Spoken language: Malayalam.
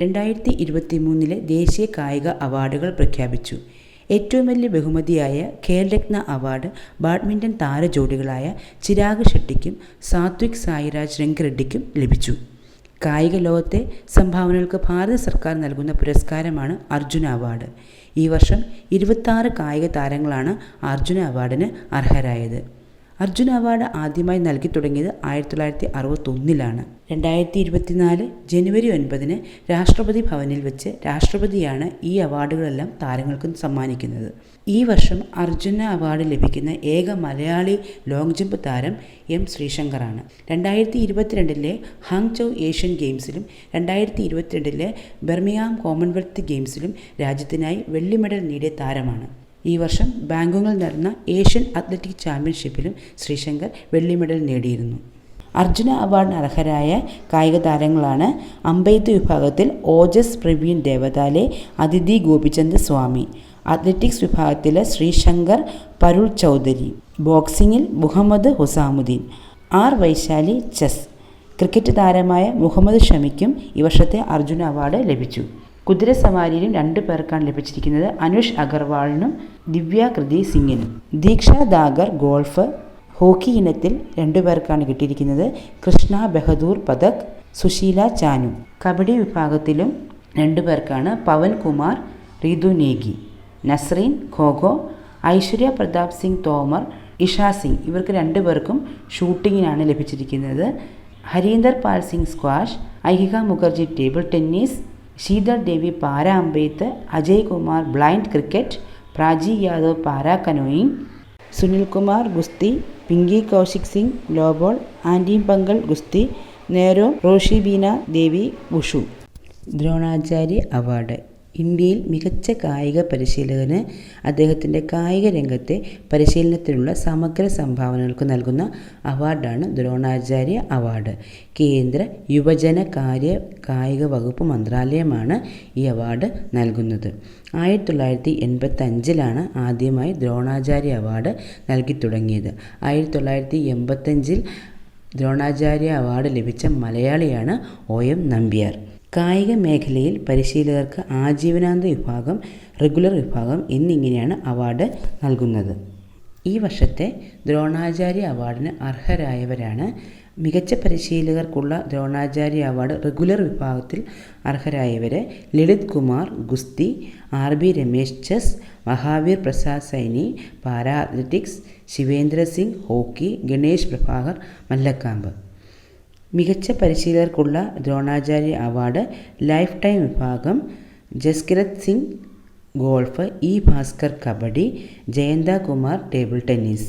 രണ്ടായിരത്തി ഇരുപത്തി മൂന്നിലെ ദേശീയ കായിക അവാർഡുകൾ പ്രഖ്യാപിച്ചു. ഏറ്റവും വലിയ ബഹുമതിയായ ഖേൽരത്ന അവാർഡ് ബാഡ്മിന്റൺ താരജോഡികളായ ചിരാഗ് ഷെട്ടിക്കും സാത്വിക് സായിരാജ് രംഗറെഡ്ഡിക്കും ലഭിച്ചു. കായിക ലോകത്തെ സംഭാവനകൾക്ക് ഭാരത സർക്കാർ നൽകുന്ന പുരസ്കാരമാണ് അർജുന അവാർഡ്. ഈ വർഷം ഇരുപത്താറ് കായിക താരങ്ങളാണ് അർജുന അവാർഡിന് അർഹരായത്. അർജുന അവാർഡ് ആദ്യമായി നൽകി തുടങ്ങിയത് ആയിരത്തി തൊള്ളായിരത്തി അറുപത്തൊന്നിലാണ് രണ്ടായിരത്തി ഇരുപത്തിനാല് ജനുവരി ഒൻപതിന് രാഷ്ട്രപതി ഭവനിൽ വെച്ച് രാഷ്ട്രപതിയാണ് ഈ അവാർഡുകളെല്ലാം താരങ്ങൾക്ക് സമ്മാനിക്കുന്നത്. ഈ വർഷം അർജുന അവാർഡ് ലഭിക്കുന്ന ഏക മലയാളി ലോങ് ജമ്പ് താരം എം ശ്രീശങ്കറാണ്. രണ്ടായിരത്തി ഇരുപത്തിരണ്ടിലെ ഹാങ് ഏഷ്യൻ ഗെയിംസിലും രണ്ടായിരത്തി ഇരുപത്തിരണ്ടിലെ ബെർമിയാം കോമൺവെൽത്ത് ഗെയിംസിലും രാജ്യത്തിനായി വെള്ളി മെഡൽ നേടിയ താരമാണ്. ഈ വർഷം ബാങ്കോങ്ങിൽ നടന്ന ഏഷ്യൻ അത്ലറ്റിക് ചാമ്പ്യൻഷിപ്പിലും ശ്രീശങ്കർ വെള്ളി മെഡൽ നേടിയിരുന്നു. അർജുന അവാർഡിന് അർഹരായ കായിക താരങ്ങളാണ് അമ്പെയ്ത്ത് വിഭാഗത്തിൽ ഓജസ് പ്രവീൺ ദേവതാലെ അതിഥി ഗോപിചന്ദ് സ്വാമി അത്ലറ്റിക്സ് വിഭാഗത്തിലെ Sreeshankar Parul Chaudhary ബോക്സിംഗിൽ Mohammed Hussamuddin R Vaishali chess cricket താരമായ മുഹമ്മദ് ഷമിക്കും ഈ വർഷത്തെ അർജുന അവാർഡ് ലഭിച്ചു. കുതിര സവാരിയിലും രണ്ടു പേർക്കാണ് ലഭിച്ചിരിക്കുന്നത് അനുഷ് അഗർവാളിനും ദിവ്യ കൃതി സിംഗിനും. ദീക്ഷ ദാഗർ ഗോൾഫ്. ഹോക്കി ഇനത്തിൽ രണ്ടുപേർക്കാണ് കിട്ടിയിരിക്കുന്നത് കൃഷ്ണ ബഹദൂർ പതക് സുശീല ചാനു. കബഡി വിഭാഗത്തിലും രണ്ടുപേർക്കാണ് പവൻ കുമാർ റിതു നേഗി. നസ്രീൻ ഖോഖോ ഐശ്വര്യ പ്രതാപ് സിംഗ് തോമർ ഇഷ സിംഗ്. ഇവർക്ക് രണ്ടുപേർക്കും ഷൂട്ടിങ്ങിനാണ് ലഭിച്ചിരിക്കുന്നത്. Harinder Pal Singh squash Ayhika Mukherjee table tennis Sheetal Devi para അമ്പെയ്ത്ത് Ajay Kumar blind cricket Prachi Yadav para canoeing Sunil Kumar ഗുസ്തി പിങ്കി കൗശിക് സിംഗ് ലോബോൾ ആന്റീം പങ്കൽ ഗുസ്തി നേരോ റോഷിബീന ദേവി ഉഷു ദ്രോണാചാര്യ അവാർഡ്. ഇന്ത്യയിൽ മികച്ച കായിക പരിശീലകന് അദ്ദേഹത്തിന്റെ കായിക രംഗത്തെ പരിശീലനത്തിനുള്ള സമഗ്ര സംഭാവനകൾക്ക് നൽകുന്ന അവാർഡാണ് ദ്രോണാചാര്യ അവാർഡ്. കേന്ദ്ര യുവജന കാര്യ കായിക വകുപ്പ് മന്ത്രാലയമാണ് ഈ അവാർഡ് നൽകുന്നത്. ആയിരത്തി തൊള്ളായിരത്തി എൺപത്തഞ്ചിലാണ് ആദ്യമായി ദ്രോണാചാര്യ അവാർഡ് നൽകി തുടങ്ങിയത്. ആയിരത്തി തൊള്ളായിരത്തി എൺപത്തഞ്ചിൽ ദ്രോണാചാര്യ അവാർഡ് ലഭിച്ച മലയാളിയാണ് ഒ എം നമ്പ്യാർ. കായിക മേഖലയിൽ പരിശീലകർക്ക് ആജീവനാന്ത വിഭാഗം റെഗുലർ വിഭാഗം എന്നിങ്ങനെയാണ് അവാർഡ് നൽകുന്നത്. ഈ വർഷത്തെ ദ്രോണാചാര്യ അവാർഡിന് അർഹരായവരാണ്. മികച്ച പരിശീലകർക്കുള്ള ദ്രോണാചാര്യ അവാർഡ് റെഗുലർ വിഭാഗത്തിൽ അർഹരായവരെ ലളിത് കുമാർ ഗുസ്തി R B Ramesh chess Mahavir Prasad Saini para athletics Shivendra Singh hockey Ganesh Prabhakar mallakhamb. മികച്ച പരിശീലകർക്കുള്ള ദ്രോണാചാര്യ അവാർഡ് ലൈഫ് ടൈം വിഭാഗം Jaskirat Singh golf E Bhaskar kabaddi Jayanta Kumar table tennis.